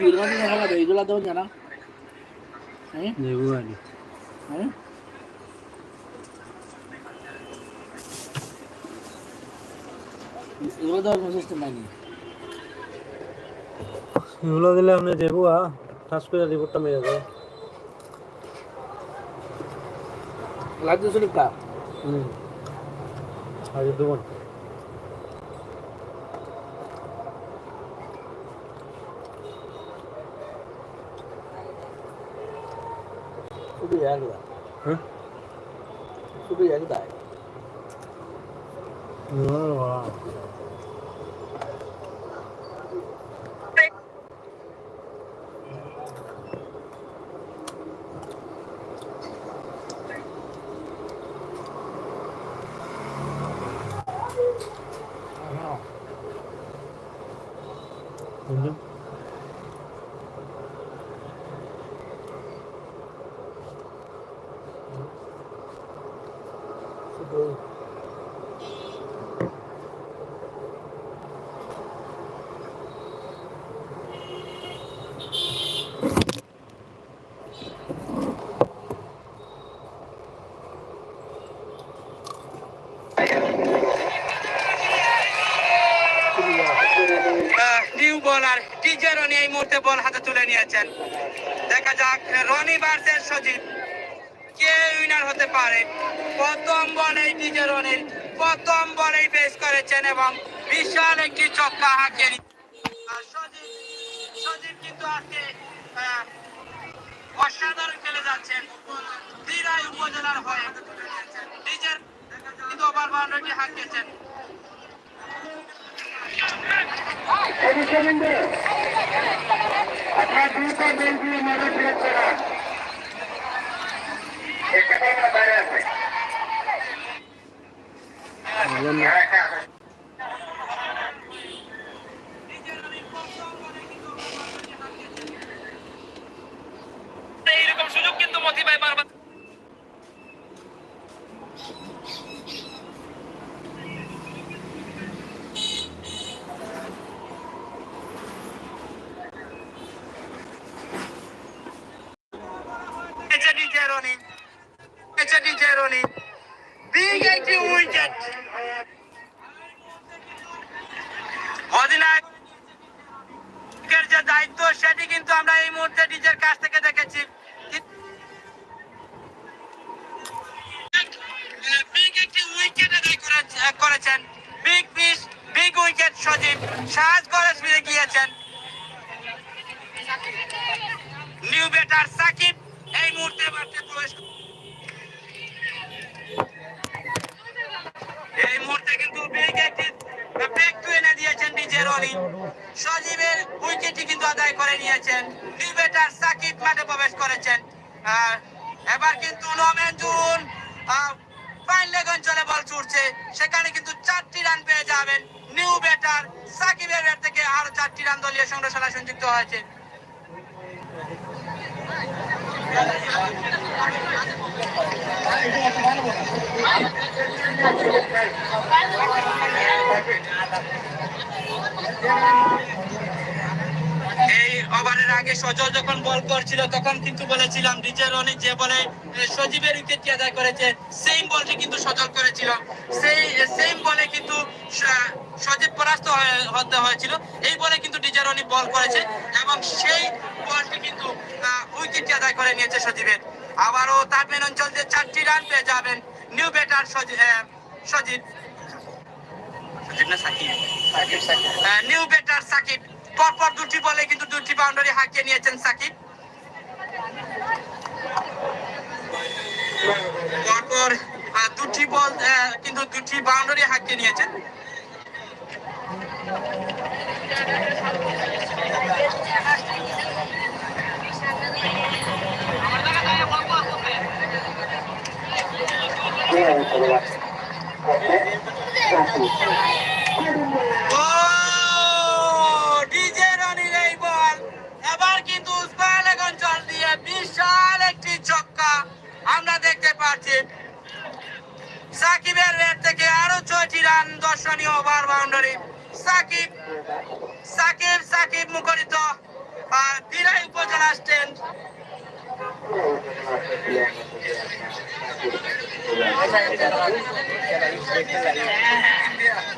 দেবেন জানা হ্যাঁ দেবো আনি হ্যাঁ এগুলো দেওয়ার কোনো সিস্টেম নাই এগুলো দিলে আপনি দেবো আ ঠাস করে রিপোর্টটা মেরে দেবো। লাগছে শরীফ কা হুম আজ দেবো 烟给他。嗯。是根烟。你？এই মুহূর্তে বল হাতে তুলে নিয়েছেন। দেখা যাক, রনি ভার্সেস সজিব কে উইনার হতে পারে? প্রথম বলেই টিজে রনির প্রথম বলেই বেস করেছেন এবং বিশাল একটি চক্কা আর সজীব কিন্তু আজকে অসাধারণ খেলে যাচ্ছেন। দিরাই উপজেলার হয়ে নিজের, কিন্তু ওভার বাউন্ডারিটি আপনার দ্রুত বেল দিয়ে মজা ফিরে করান এখানে বাইরে আছে এইরকম সুযোগ কিন্তু মতি ভাই বারবার এটা ডিজে রনি এটা ডিজে রনি বিগ একটি উইকেট অধিনায়কের যে দায়িত্ব সেটি কিন্তু আমরা এই মুহূর্তে ডিজের কাছ থেকে দেখেছি। করেছেন। Big big wicket Sajib. সাজ করে ফিরে গিয়েছেন। নিউ ব্যাটার সাকিব এই মুহূর্তে মাঠে প্রবেশ এই মুহূর্তে কিন্তু বিগ একটি ব্রেক টু এনে দিয়েছেন ডিজে রনি সজীবের উইকেটটি কিন্তু আদায় করে নিয়েছেন। নিউ ব্যাটার সাকিব মাঠে প্রবেশ করেছেন। এবার কিন্তু নমেঞ্জুন ফাইন লেগ অঞ্চলে বল ছুটছে সেখানে কিন্তু চারটি রান পেয়ে যাবেন নিউ ব্যাটার সাকিবের থেকে। আরও চারটি রান দলীয় সংরচনা সংযুক্ত হয়েছে। এই ওভারের আগে সজল যখন বল করছিল, তখন কিন্তু বলেছিলাম রনি যে বলে সজীবের উইকেট আদায় করেছে সেম বলটি কিন্তু সজল করেছিল। সেই সেম বলে কিন্তু সজীব পরাস্ত হতে হয়েছিল। এই বলে কিন্তু ডিজে রনি বল করেছে এবং সেই বলটি কিন্তু উইকেট আদায় করে নিয়েছে সজীবের। আবারও তারপেন অঞ্চল যে চারটি রান পেয়ে যাবেন new batter Sajib Sajib. Shakib. New batter Shakib. পরপর দুটি বলে কিন্তু দুটি বাউন্ডারি হাঁকিয়ে নিয়েছেন সাকিব। পরপর দুটি বল কিন্তু দুটি বাউন্ডারি হাঁকিয়ে নিয়েছেন। ও ডিজে রনির এই বল। এবার কিন্তু বিশাল একটি ছক্কা আমরা দেখতে পাচ্ছি। সাকিবের রেট থেকে আরও ছয়টি রান দর্শনীয় ওভার বাউন্ডারি। সাকিব সাকিব সাকিব মুখরিত। আর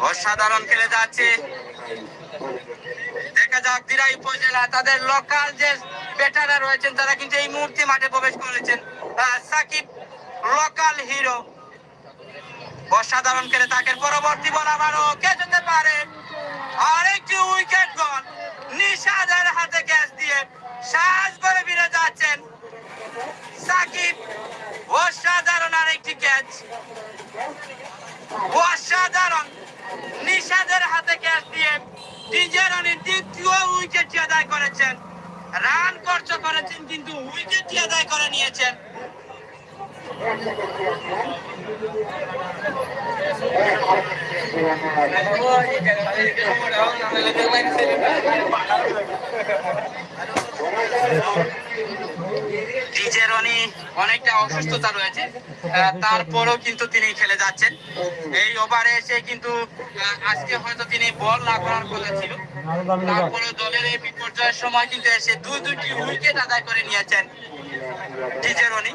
অসাধারণ খেলে যাচ্ছে। দেখা যাক দিরাই উপজেলা, তাদের লোকাল যে বেটারা রয়েছেন, তারা কিন্তু এই মুহূর্তে মাঠে প্রবেশ করেছেন। সাকিব লোকাল হিরো অসাধারণ খেলে তাকে পরবর্তী বল আবারও কে যেতে পারে? আরেকটি উইকেট গল নিশাদের হাতে ক্যাচ দিয়ে সাজ করে ফিরে যাচ্ছেন সাকিব, অসাধারণ আরেকটি ক্যাচ অসাধারণ। নিশাদের হাতে ক্যাচ দিয়ে ডিজেরনের দ্বিতীয় উইকেটটি আদায় করেছেন। রান খরচ করেছেন, কিন্তু উইকেটটি আদায় করে নিয়েছেন। ডিজেরনি অনেকটা অসুস্থতা রয়েছে তারপরেও কিন্তু তিনি খেলে যাচ্ছেন। এই ওভারে এসে কিন্তু আজকে হয়তো তিনি বল না করার কথা ছিল। তারপরে দলের এই বিপর্যয়ের সময় কিন্তু এসে দুই দুটি উইকেট আদায় করে নিয়েছেন ডিজেরনি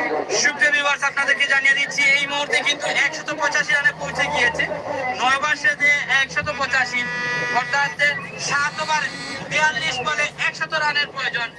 সুপ্রিয় ভিউয়ার্স আপনাদেরকে জানিয়ে দিচ্ছি, এই মুহূর্তে কিন্তু একশত পঁচাশি রানে পৌঁছে গিয়েছে। নয় মাসে যে একশত পঁচাশি, অর্থাৎ সাত ওভার বিয়াল্লিশ বলে একশত রানের প্রয়োজন।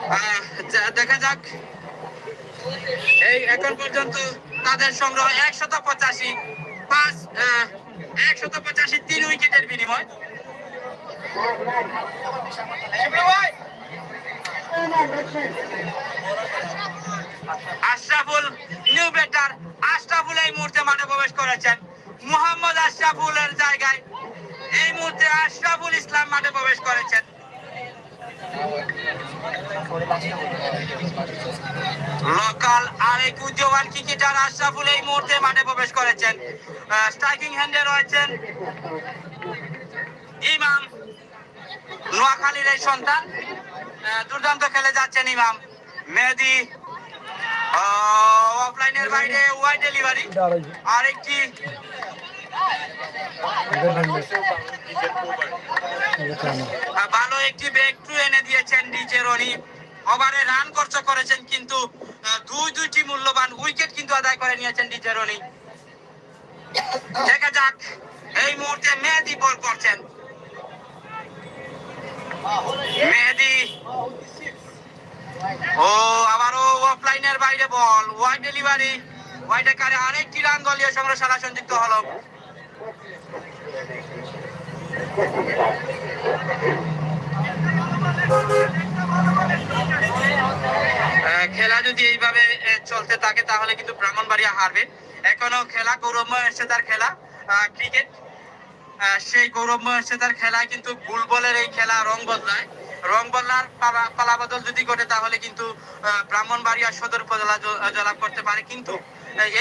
যা- দেখা যাক। এই এখন পর্যন্ত তাদের সংগ্রহ একশত পঁচাশি পাঁচ একশত পঁচাশি তিন উইকেটের বিনিময়। আশরাফুল নিউ ব্যাটার আশরাফুল এই মুহূর্তে মাঠে প্রবেশ করেছেন। মোহাম্মদ আশরাফুলের জায়গায় এই মুহূর্তে আশরাফুল ইসলাম মাঠে প্রবেশ করেছেন। লোকাল আরেক উদ্যোগান ক্রিকেটার আশরাফুল এই মুহূর্তে মাঠে প্রবেশ করেছেন। স্ট্রাইকিং হ্যান্ডে রয়েছেন ইমাম নোয়াখালীর এই সন্তান। দুর্দান্ত খেলে যাচ্ছেন ইমাম মেহেদি। অফলাইনের বাইরে ওয়াই ডেলিভারি আরেকটি ভালো একটি ব্রেক থ্রু এনে দিয়েছেন ডিজে রনি। ওভারে রান খরচ করেছেন কিন্তু দুই দুইটি মূল্যবান উইকেট কিন্তু আদায় করে নিয়েছেন ডিজে রনি। দেখা যাক, এই মুহূর্তে মেহেদি বল করছেন। মেহেদি। ও, আবারও অফলাইনের বাইরে বল ওয়াই ডেলিভারি ওয়াইডে কারে আরেকটি রান দলীয় সংগ্রহ সারা সংযুক্ত হলো। খেলা যদি এইভাবে চলতে থাকে, তাহলে কিন্তু ব্রাহ্মণবাড়িয়া হারবে। এখনও খেলা গৌরবময় এসছে তার খেলা ক্রিকেট সেই গৌরবময় এসছে তার খেলায় কিন্তু গুল বলের এই খেলা রং বদলায়। রং বদলার পালা- পালাবদল যদি ঘটে, তাহলে কিন্তু ব্রাহ্মণবাড়িয়া সদর উপজেলা জয়লাভ করতে পারে। কিন্তু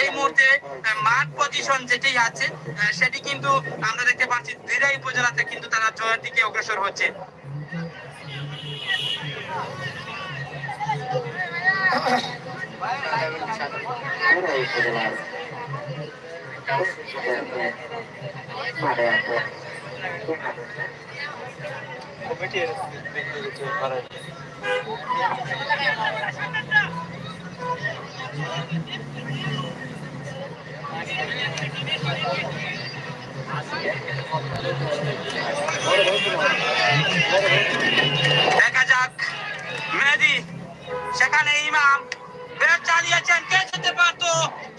এই মুহূর্তে মাঠ পজিশন যেটি আছে সেটি কিন্তু আমরা দেখতে পাচ্ছি দিরাই উপজেলাতে কিন্তু তারা জয়ের দিকে অগ্রসর হচ্ছে। দেখা যাক। মেহেদি সেখানে ইমাম। ব্যাট চালিয়েছেন কে যেতে পারতো?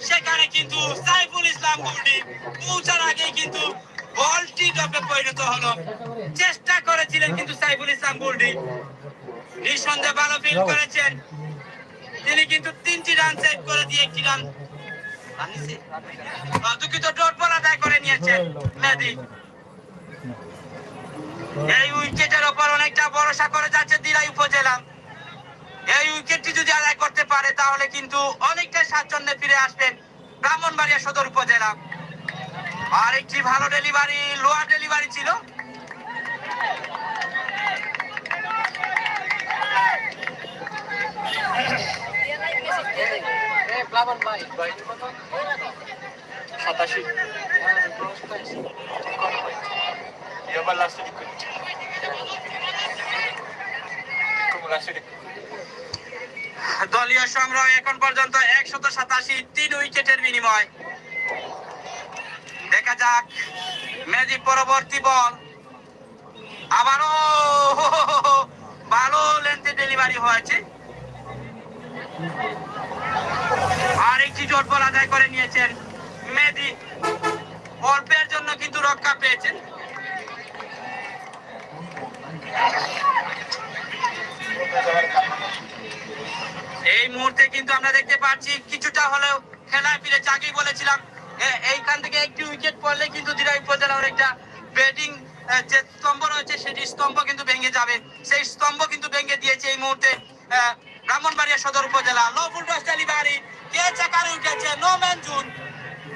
সেখানে কিন্তু সাইফুল ইসলাম গুলডি পৌঁছার আগে কিন্তু বলটি ডপে পরিণত হলো। চেষ্টা করেছিলেন কিন্তু সাইফুল ইসলাম গুলডি নিঃসন্দেহে ভালো ফিল করেছেন। তিনি কিন্তু তিনটি রান সেভ করে দিয়ে একটি রান দুঃখিত ডট বল আদায় করে নিয়েছেন মেহেদি এই উইকেটের ওপর অনেকটা ভরসা করে যাচ্ছে দিরাই উপজেলা। এই উইকেটটি যদি আদায় করতে পারে, তাহলে কিন্তু অনেকটা স্বাচ্ছন্দ্যে ফিরে আসবেন ব্রাহ্মণবাড়িয়া সদর উপজেলা। আর একটি ভালো ডেলিভারি লোয়ার ডেলিভারি ছিল। সাতাশি। এবার লাস্টে দিক দলীয় সংগ্রহ এখন পর্যন্ত একশত সাতাশি তিন উইকেটের বিনিময়। দেখা যাক মেজি পরবর্তী বল। আবারও ভালো লেন্থে ডেলিভারি হয়েছে। একটি জোট বল আদায় করে নিয়েছেন মেদি অল্পের জন্য কিন্তু রক্ষা পেয়েছেন। এই মুহূর্তে কিন্তু আমরা দেখতে পাচ্ছি, কিছুটা হলেও খেলায় ফিরেছে আগেই বলেছিলাম। এইখান থেকে একটি উইকেট পড়লে কিন্তু দিরাই উপজেলার একটা ব্যাটিং যে স্তম্ভ রয়েছে, সেটি স্তম্ভ কিন্তু ভেঙে যাবে। সেই স্তম্ভ কিন্তু ভেঙে দিয়েছে এই মুহূর্তে ব্রাহ্মণবাড়িয়া সদর উপজেলা লো ফুল টস ডেলিভারি কে চাকারে উঠেছে নো ম্যান জুন।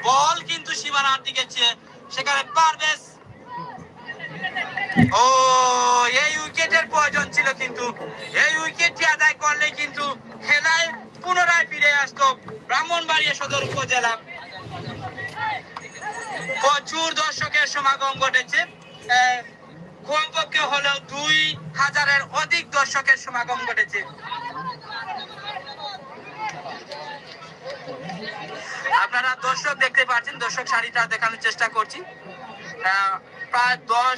বল কিন্তু সীমানার দিকে সেখানে পারভেজ। ও, এই উইকেটের প্রয়োজন ছিল কিন্তু। এই উইকেটটি আদায় করলে কিন্তু খেলায় পুনরায় ফিরে আসতো ব্রাহ্মণবাড়িয়া সদর উপজেলা। প্রচুর দর্শকের সমাগম ঘটেছে। কমপক্ষে হলেও দুই হাজারের অধিক দর্শকের সমাগম ঘটেছে। আপনারা দর্শক দেখতে পাচ্ছেন, দর্শক সারিটা দেখানোর চেষ্টা করছি। প্রায় দশ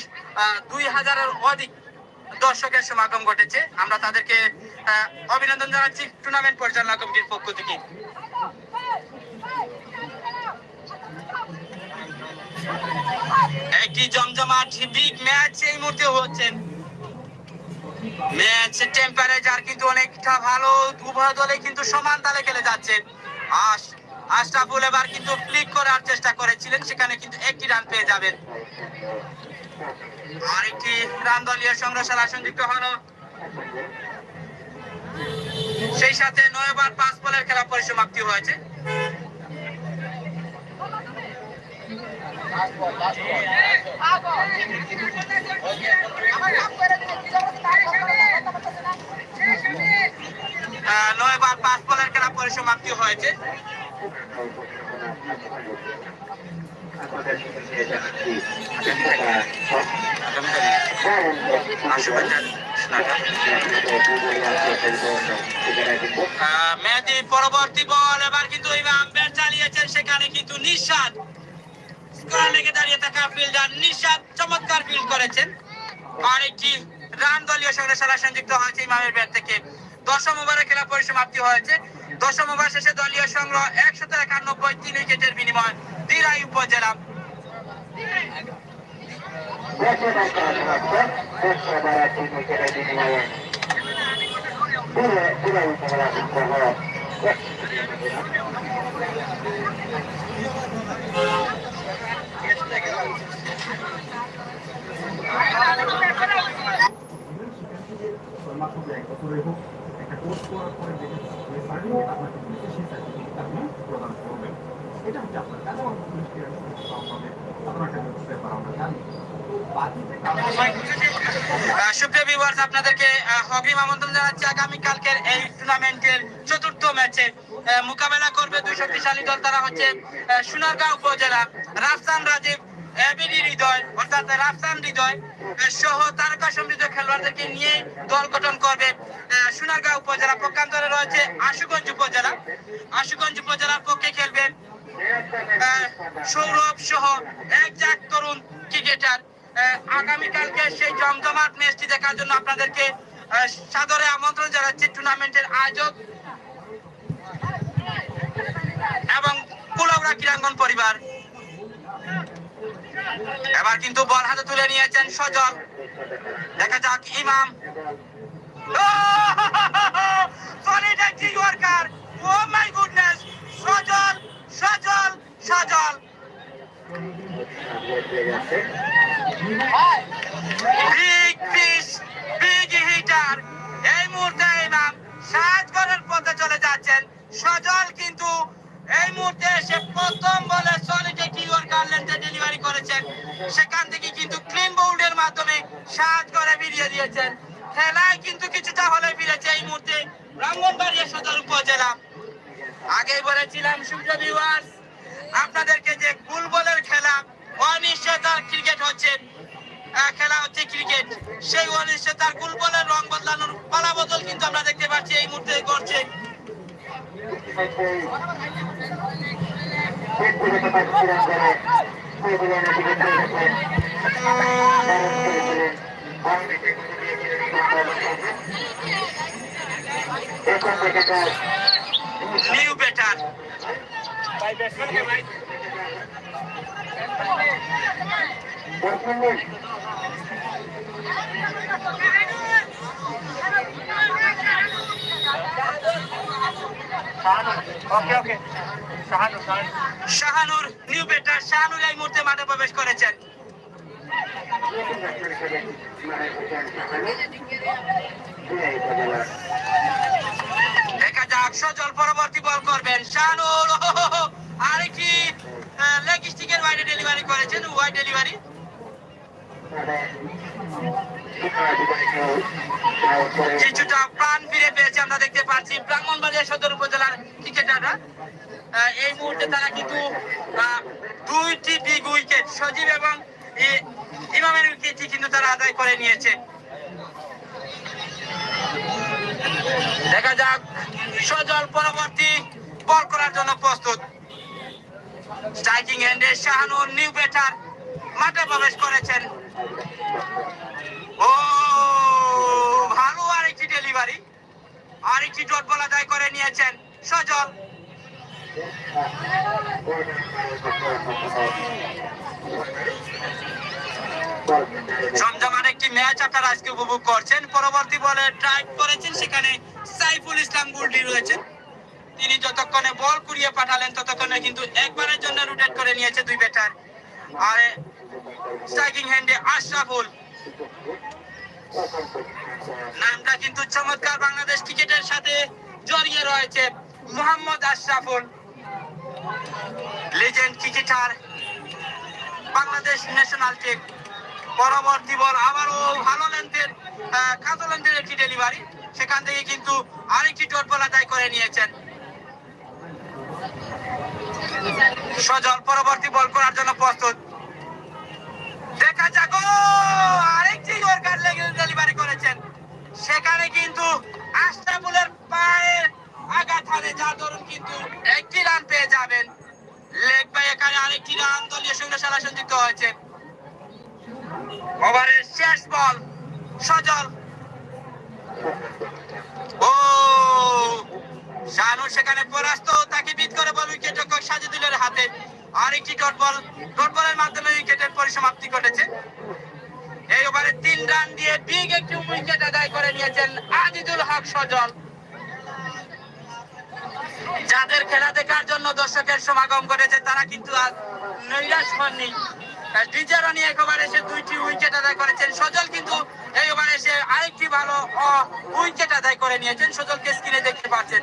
দুই হাজারের অধিক দর্শকের সমাগম ঘটেছে। আমরা তাদেরকে অভিনন্দন জানাচ্ছি টুর্নামেন্ট পরিচালনা কমিটির পক্ষ থেকে। একটি জমজমাট বিগ ম্যাচ এই মুহূর্তে হচ্ছে। ম্যাচ টেম্পারেচার কিন্তু অনেকটা ভালো উভয় দলে কিন্তু সমান তালে খেলে যাচ্ছে। আশরাফুল এবার কিন্তু ফ্লিক করার চেষ্টা করেছিলেন সেখানে কিন্তু একটি রান পেয়ে যাবেন আরেকটি রান দলীয় সংগ্রহশালা সংযুক্ত হলো সেই সাথে নয় ওভার পাঁচ বলের খেলা পরিসমাপ্তি হয়েছে আহ, নয় বার পাঁচ বলের খেলা পরিসমাপ্তি হয়েছে। মেহেদি পরবর্তী বল, এবার কিন্তু ব্যাট চালিয়েছেন, সেখানে কিন্তু নিঃস্বাদ লেগে দাঁড়িয়ে থাকা ফিল্ডার নিঃস্বাদ চমৎকার ফিল্ড করেছেন। একটি রান দলীয় সঙ্গে সারা সংযুক্ত হয়েছে ইমামের ব্যাট থেকে। দশম ওভারে খেলা পরিসমাপ্তি হয়েছে। দশম ওভার শেষে দলীয় সংগ্রহ একশত একানব্বই তিন উইকেটের বিনিময় দিরাই উপজেলা। কোর্স করার পরে যেটা ওই সার্টিফিকেট আপনাকে দিচ্ছে সেই সার্টিফিকেট প্রদান করবেন এটা হচ্ছে আপনার কাজ আমার পুলিশ ক্লিয়ারেন্স হবে আপনার একটা আমরা জানি যে সুপ্রিয় ভিউয়ার্স আপনাদেরকে অগ্রিম আমন্ত্রণ জানাচ্ছি। আগামী কালকের এই টুর্নামেন্টের চতুর্থ ম্যাচে মোকাবেলা করবে দুই শক্তিশালী দল। তারা হচ্ছে সোনারগাঁও উপজেলা, রাফসান রাজীব এবিডি হৃদয়, অর্থাৎ রাফসান হৃদয় সহ তারকা সমৃদ্ধ খেলোয়াড়দেরকে নিয়ে দল গঠন করবে সোনারগাঁও উপজেলা, পক্ষান্তরে রয়েছে আশুগঞ্জ উপজেলা। আশুগঞ্জ উপজেলার পক্ষে খেলবেন সৌরভ সহ এক জাক তরুণ ক্রিকেটার। আগামীকালকে সেই জমজমাট ম্যাচটি দেখার জন্য আপনাদেরকে সাদরে আমন্ত্রণ জানাচ্ছি টুর্নামেন্টের আয়োজক এবং কুলবরা ক্রীড়াঙ্গন পরিবার। এবার কিন্তু বল হাতে তুলে নিয়েছেন সজল। দেখা যাক, ইমাম। সজল হিটার এই মুহূর্তে ইমাম পথে চলে যাচ্ছেন। সজল কিন্তু এই মুহূর্তে এসে প্রথম বলে সলিড ইয়র্কার ডেলিভারি করেছেন। সেখান থেকে কিন্তু ক্লিন বোল্ডের মাধ্যমে সাজ করে ফিরিয়ে দিয়েছেন। খেলায় কিন্তু কিছুটা হলে ফিরেছে এই মুহূর্তে সদর উপজেলা। বলেছিলাম সূর্য আপনাদেরকে যে গুল বলের খেলা, অনিশ্চয়তার ক্রিকেট হচ্ছে খেলা হচ্ছে ক্রিকেট সেই অনিশ্চয়তার গুল বলের রং বদলানোর পালা বদল কিন্তু আমরা দেখতে পাচ্ছি, এই মুহূর্তে করছে ব্যক্তিগত পাচ্ছিলেন যারা সেগুলো নাকি বেঁচে গেছেন তারা করেছিলেন এখন থেকে তার নিউ বেটার। বর্তমানে ওকে শাহানুর, নিউ বেটার শাহানুর এই মুহূর্তে মাঠে প্রবেশ করেছেন। দেখা যাক, সজল পরবর্তী বল করবেন। শাহানুর আরেকটি লেগ স্টিকের বাইরে ডেলিভারি করেছেন ওয়াই ডেলিভারি কিছুটা প্রাণ আমরা দেখতে পাচ্ছি। ব্রাহ্মণবাড়িয়া সদর উপজেলার এই মুহূর্তে তারা কিন্তু দুইটি বিগ সজীব এবং ইমামের কিন্তু তারা আদায় করে নিয়েছে। দেখা যাক, সজল পরবর্তী বল করার জন্য প্রস্তুত। স্ট্রাইকিং শাহানুর নিউ ব্যাটার মাঠে প্রবেশ করেছেন। ও, ভালো আরেকটি ডেলিভারি আরেকটি ডট আদায় করে নিয়েছেন সজল। জমজমার একটি ম্যাচ আপনারা আজকে উপভোগ করছেন। পরবর্তী বলে ড্রাইভ করেছেন, সেখানে সাইফুল ইসলাম গুলটি রয়েছেন। তিনি যতক্ষণে বল কুড়িয়ে পাঠালেন, ততক্ষণে কিন্তু একবারের জন্য রুটেট করে নিয়েছে দুই ব্যাটার আর স্ট্রাইকিং হ্যান্ডে আশরাফুল নামটা কিন্তু চমৎকার বাংলাদেশ ক্রিকেটের সাথে জড়িয়ে রয়েছে Mohammad Ashraful legend cricketer Bangladesh national team পরবর্তী বল আবারও ভালো লেন্থের কাঁচা লেন্থের একটি ডেলিভারি সেখান থেকে কিন্তু আরেকটি ডট বল আদায় করে নিয়েছেন। সজল, পরবর্তী বল করার জন্য প্রস্তুত। দেখা যাক। আরেকটি দরকার লেগে ডেলিভারি করেছেন। সেখানে কিন্তু আশরাফুলের পায়ে আঘাত হানে, যার দরুন কিন্তু একটি রান পেয়ে যাবেন। লেগ বাই এখানে আরেকটি রান দলীয় সঙ্গে সারা সংযুক্ত হয়েছে। ওভারের শেষ বল সজল। ও শাহানুর সেখানে পরাস্ত, তাকে বিট করে বল উইকেট রক্ষক সাজিদুলের হাতে। আরেকটি বল, ডট মাধ্যমে উইকেটের পরিসমাপ্তি ঘটেছে। এই ওভারে তিন রান দিয়ে বিগ একটি উইকেট আদায় করে নিয়েছেন আজিদুল হক সজল। যাদের খেলা দেখার জন্য দর্শকের সমাগম করেছে তারা কিন্তু আজ নৈরাশ হননি। ডিজার রানি এক ওভারে এসে দুইটি উইকেট আদায় করেছেন। সজল কিন্তু এই ওভারে এসে আরেকটি ভালো উইকেট আদায় করে নিয়েছেন। সজলকে স্ক্রিনে দেখতে পাচ্ছেন।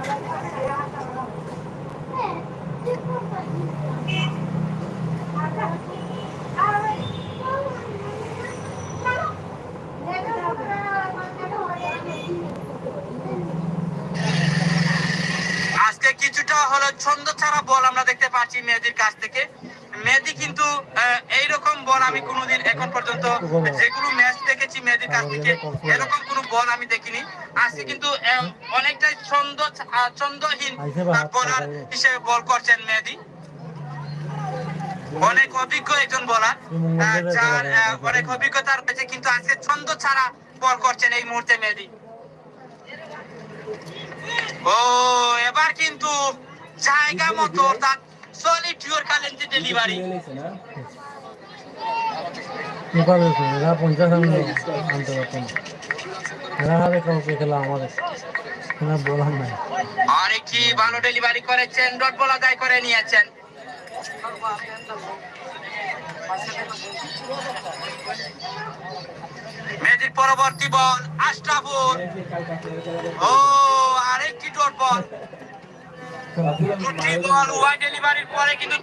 আজকে কিছুটা হলো ছন্দ ছাড়া বল আমরা দেখতে পাচ্ছি মেহেদির কাছ থেকে। মেহেদি কিন্তু এইরকম বল আমি কোনোদিন এখন পর্যন্ত যেগুলো ম্যাচ দেখেছি মেহেদির কাছ থেকে এরকম কোনো বল আমি দেখিনি। আজকে কিন্তু অনেকটাই ছন্দ ছন্দহীন বোলার হিসেবে বল করছেন মেহেদি। অনেক অভিজ্ঞ একজন বোলার। যার অনেক অভিজ্ঞতা রয়েছে কিন্তু আজকে ছন্দ ছাড়া বল করছেন এই মুহূর্তে মেহেদি। ও এবার কিন্তু জায়গা মতো তার সলিড ইউর কালেন্টি ডেলিভারি নেপাল এরা পঞ্চাশ রান আনতে পারতেন এরা হারে কাউকে খেলা আমাদের এরা বলার নাই আর কি ভালো ডেলিভারি করেছেন? ডট বল আদায় করে নিয়েছেন। মেজির পরবর্তী বল আশরাফুল ও, আরেকটি ডট বল ওয়াই ডেলিভারির পরে কিন্তু